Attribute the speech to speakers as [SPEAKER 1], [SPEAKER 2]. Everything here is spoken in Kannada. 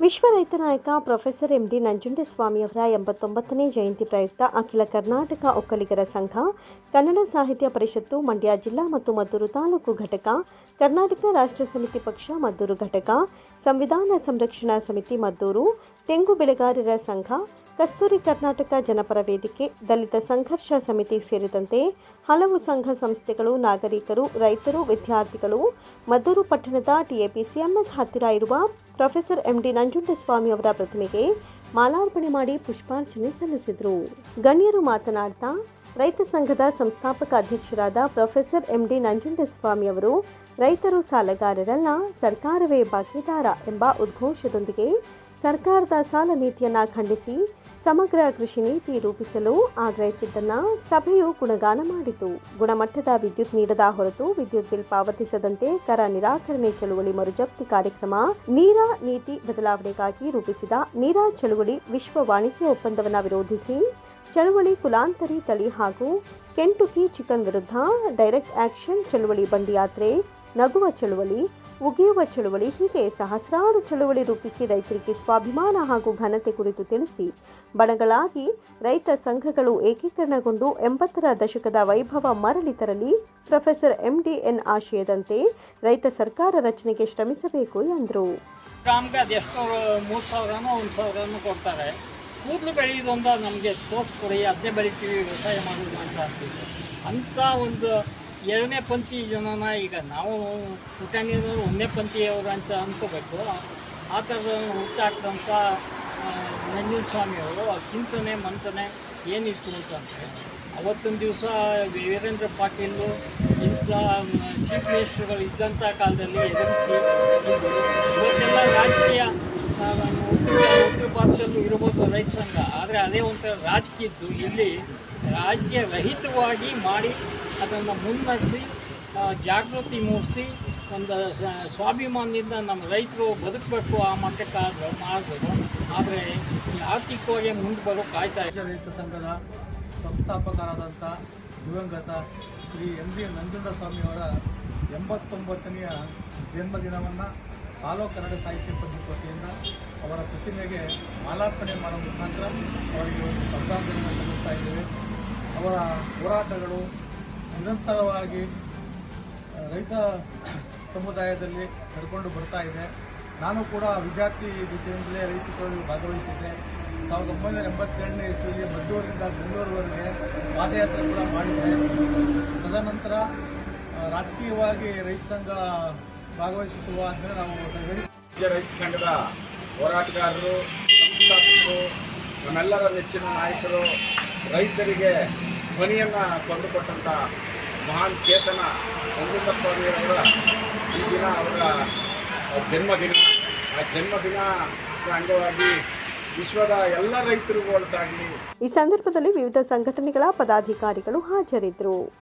[SPEAKER 1] ವಿಶ್ವ ರೈತ ನಾಯಕ ಪ್ರೊಫೆಸರ್ ಎಂ ಡಿ ನಂಜುಂಡಸ್ವಾಮಿಯವರ ಎಂಬತ್ತೊಂಬತ್ತನೇ ಜಯಂತಿ ಪ್ರಯುಕ್ತ ಅಖಿಲ ಕರ್ನಾಟಕ ಒಕ್ಕಲಿಗರ ಸಂಘ, ಕನ್ನಡ ಸಾಹಿತ್ಯ ಪರಿಷತ್ತು, ಮಂಡ್ಯ ಜಿಲ್ಲಾ ಮತ್ತು ಮದ್ದೂರು ತಾಲೂಕು ಘಟಕ, ಕರ್ನಾಟಕ ರಾಷ್ಟ್ರ ಸಮಿತಿ ಪಕ್ಷ, ಮದ್ದೂರು ಘಟಕ ಸಂವಿಧಾನ ಸಂರಕ್ಷಣಾ ಸಮಿತಿ ಮದ್ದೂರು, ತೆಂಗು ಬೆಳೆಗಾರರ ಸಂಘ, ಕಸ್ತೂರಿ ಕರ್ನಾಟಕ ಜನಪರ ವೇದಿಕೆ, ದಲಿತ ಸಂಘರ್ಷ ಸಮಿತಿ ಸೇರಿದಂತೆ ಹಲವು ಸಂಘ ಸಂಸ್ಥೆಗಳು, ನಾಗರಿಕರು, ರೈತರು, ವಿದ್ಯಾರ್ಥಿಗಳು, ಮದ್ದೂರು ಪಟ್ಟಣದ ಟಿಎಪಿಸಿಎಂಎಸ್ ಹತ್ತಿರ ಇರುವ ಪ್ರೊಫೆಸರ್ ಎಂಡಿ ನಂಜುಂಡಸ್ವಾಮಿ ಅವರ ಪ್ರತಿಮೆಗೆ ಮಾಲಾರ್ಪಣೆ ಮಾಡಿ ಪುಷ್ಪಾರ್ಚನೆ ಸಲ್ಲಿಸಿದರು. ಗಣ್ಯರು ಮಾತನಾಡ್ತಾ ರೈತ ಸಂಘದ ಸಂಸ್ಥಾಪಕ ಅಧ್ಯಕ್ಷರಾದ ಪ್ರೊಫೆಸರ್ ಎಂ ಡಿ ನಂಜುಂಡಸ್ವಾಮಿ ಅವರು, ರೈತರು ಸಾಲಗಾರರಲ್ಲ, ಸರ್ಕಾರವೇ ಬಾಕಿದಾರ ಎಂಬ ಉದ್ಘೋಷದೊಂದಿಗೆ ಸರ್ಕಾರದ ಸಾಲ ನೀತಿಯನ್ನು ಖಂಡಿಸಿ ಸಮಗ್ರ ಕೃಷಿ ನೀತಿ ರೂಪಿಸಲು ಆಗ್ರಹಿಸಿದ್ದನ್ನು ಸಭೆಯು ಗುಣಗಾನ ಮಾಡಿತು. ಗುಣಮಟ್ಟದ ವಿದ್ಯುತ್ ನೀಡದ ಹೊರತು ವಿದ್ಯುತ್ ಬಿಲ್ ಪಾವತಿಸದಂತೆ ಕರ ನಿರಾಕರಣೆ ಚಳುವಳಿ ಮರುಜಪ್ತಿ ಕಾರ್ಯಕ್ರಮ, ನೀರಾ ನೀತಿ ಬದಲಾವಣೆಗಾಗಿ ರೂಪಿಸಿದ ನೀರಾ ಚಳುವಳಿ ವಿಶ್ವ ವಾಣಿಜ್ಯ ಒಪ್ಪಂದವನ್ನು ವಿರೋಧಿಸಿ ಚಳುವಳಿ ಕುಲಾಂತರಿ ತಳಿ ಹಾಗೂ ಕೆಂಟುಕಿ ಚಿಕನ್ ವಿರುದ್ಧ ಡೈರೆಕ್ಟ್ ಆಕ್ಷನ್ ಚಳುವಳಿ ಬಂಡಿಯಾತ್ರೆ, ನಗುವ ಚಳುವಳಿ, ಉಗಿಯುವ ಚಳುವಳಿ, ಹೀಗೆ ಸಹಸ್ರಾರು ಚಳುವಳಿ ರೂಪಿಸಿ ರೈತರಿಗೆ ಸ್ವಾಭಿಮಾನ ಹಾಗೂ ಘನತೆ ಕುರಿತು ತಿಳಿಸಿ, ಬಣಗಳಾಗಿ ರೈತ ಸಂಘಗಳು ಏಕೀಕರಣಗೊಂಡು ಎಂಬತ್ತರ ದಶಕದ ವೈಭವ ಮರಳಿ ತರಲಿ, ಪ್ರೊಫೆಸರ್ ಎಂಡಿಎನ್ ಆಶಯದಂತೆ ರೈತ ಸರ್ಕಾರ ರಚನೆಗೆ ಶ್ರಮಿಸಬೇಕು ಎಂದರು.
[SPEAKER 2] ಕೂದಲು ಬೆಳೆಯೋದೊಂದು ನಮಗೆ ತೋರಿಸ್ಕೊಡಿ ಅದನ್ನೇ ಬೆಳಿತೀವಿ ವ್ಯವಸಾಯ ಮಾಡೋದು ಅಂತ ಅಂತ ಅಂಥ ಒಂದು ಎರಡನೇ ಪಂಥಿ ಜನನ ಈಗ ನಾವು ಪುಟಾಣಿಯವರು ಒಂದನೇ ಪಂಥಿಯವರು ಅಂತ ಅಂದ್ಕೋಬೇಕು ಆ ಥರದ ಹುಟ್ಟಾಕ್ದಂಥ ಸ್ವಾಮಿ ಸ್ವಾಮಿಯವರು ಚಿಂತನೆ ಮಂತನೆ ಏನಿತ್ತು ಅಂತಂದರೆ ಅವತ್ತೊಂದು ದಿವಸ ವೀರೇಂದ್ರ ಪಾಟೀಲು ಇಂಥ ಚೀಫ್ ಮಿನಿಸ್ಟರ್ಗಳು ಇದ್ದಂಥ ಕಾಲದಲ್ಲಿ ಎದುರಿಸಿ. ಇವತ್ತೆಲ್ಲ ರಾಜಕೀಯ ಭಾರತದಲ್ಲೂ ಇರ್ಬೋದು ರೈತ ಸಂಘ. ಆದರೆ ಅದೇ ಒಂಥರ ರಾಜಕೀಯದ್ದು ಇಲ್ಲಿ ರಾಜ್ಯ ರಹಿತವಾಗಿ ಮಾಡಿ ಅದನ್ನು ಮುನ್ನಡೆಸಿ ಜಾಗೃತಿ ಮೂಡಿಸಿ, ಒಂದು ಸ್ವಾಭಿಮಾನದಿಂದ ನಮ್ಮ ರೈತರು ಬದುಕಬೇಕು ಆ ಮಟ್ಟಕ್ಕಾದ್ರೆ ಮಾಡ್ಬೋದು ಆದರೆ. ಆರ್ಥಿಕವಾಗಿ ಮುಂದೆ ಬರೋ ಕಾಯ್ತಾ
[SPEAKER 3] ರೈತ ಸಂಘದ ಸಂಸ್ಥಾಪಕರಾದಂಥ ದಿವಂಗತ ಶ್ರೀ ಎಂ ಬಿ ನಂಜುಂಡಸ್ವಾಮಿಯವರ ಎಂಬತ್ತೊಂಬತ್ತನೆಯ ಜನ್ಮದಿನವನ್ನು ತಾಲೂಕು ಕನ್ನಡ ಸಾಹಿತ್ಯ ಪರಿಷತ್ ವತಿಯಿಂದ ಅವರ ಪ್ರತಿಮೆಗೆ ಮಾಲಾರ್ಪಣೆ ಮಾಡುವ ಮುಖಾಂತರ ಅವರಿಗೆ ಒಂದು ಶ್ರದ್ಧಾಂಜಲಿಯನ್ನು ಸಲ್ಲಿಸ್ತಾ ಇದ್ದೇವೆ. ಅವರ ಹೋರಾಟಗಳು ನಿರಂತರವಾಗಿ ರೈತ ಸಮುದಾಯದಲ್ಲಿ ನಡ್ಕೊಂಡು ಬರ್ತಾ ಇದೆ. ನಾನು ಕೂಡ ವಿದ್ಯಾರ್ಥಿ ದಿಸೆಯಿಂದಲೇ ರೈತ ಚಳವಳಿ ಭಾಗವಹಿಸಿದ್ದೆ. ಸಾವಿರದ ಒಂಬೈನೂರ ಎಂಬತ್ತೆರಡನೇ ಇಸ್ವಿಯಲ್ಲಿ ಮದ್ದೂರಿನಿಂದ ಬೆಂಗಳೂರುವರೆಗೆ ಪಾದಯಾತ್ರೆ ಕೂಡ ಮಾಡಿದ್ದೆ. ತದನಂತರ ರಾಜಕೀಯವಾಗಿ ರೈತ ಸಂಘ ಭಾಗವಹಿಸುವ ಅಂದರೆ ನಾವು
[SPEAKER 4] ರೈತ ಸಂಘದ ಹೋರಾಟಗಾರರು ಸಂಸ್ಥಾಪಕರು ನಮ್ಮೆಲ್ಲರ ನೆಚ್ಚಿನ ನಾಯಕರು ರೈತರಿಗೆ ಧ್ವನಿಯನ್ನು ತಂದುಕೊಟ್ಟಂಥ ಮಹಾನ್ ಚೇತನ ಸ್ವಾಮಿಯವರ ಈ ದಿನ ಅವರ ಜನ್ಮದಿನ. ಆ ಜನ್ಮದಿನ ಅಂಗವಾಗಿ ವಿಶ್ವದ ಎಲ್ಲ ರೈತರಿಗೂ ಒಳ್ಳೆದಾಗಲಿ
[SPEAKER 1] ಈ ಸಂದರ್ಭದಲ್ಲಿ ವಿವಿಧ ಸಂಘಟನೆಗಳ ಪದಾಧಿಕಾರಿಗಳು ಹಾಜರಿದ್ದರು.